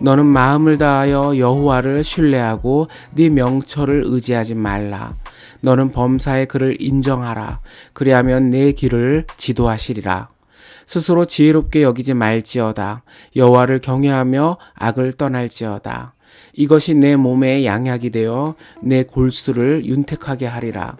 너는 마음을 다하여 여호와를 신뢰하고 네 명철을 의지하지 말라. 너는 범사의 그를 인정하라. 그리하면 내 길을 지도하시리라. 스스로 지혜롭게 여기지 말지어다. 여호와를 경외하며 악을 떠날지어다. 이것이 내 몸의 양약이 되어 내 골수를 윤택하게 하리라.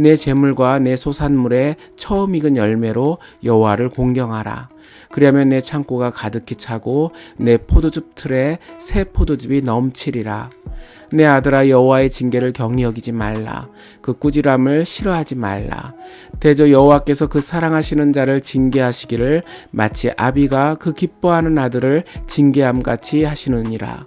내 재물과 내 소산물의 처음 익은 열매로 여호와를 공경하라. 그리하면 내 창고가 가득히 차고 내 포도즙 틀에 새 포도즙이 넘치리라. 내 아들아 여호와의 징계를 경히 여기지 말라. 그 꾸지람을 싫어하지 말라. 대저 여호와께서 그 사랑하시는 자를 징계하시기를 마치 아비가 그 기뻐하는 아들을 징계함 같이 하시느니라.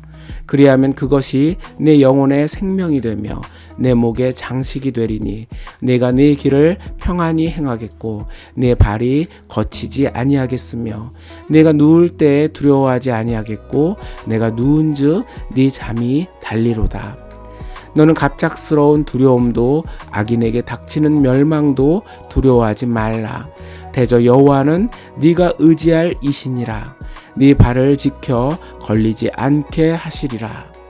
그리하면 그것이 내 영혼의 생명이 되며 내 목의 장식이 되리니 내가 네 길을 평안히 행하겠고 내 발이 거치지 아니하겠으며 내가 누울 때에 두려워하지 아니하겠고 내가 누운즉 네 잠이 달리로다. 너는 갑작스러운 두려움도 악인에게 닥치는 멸망도 두려워하지 말라. 대저 여호와는 네가 의지할 이신이라 네 발을 지켜 걸리지 않게 하시리라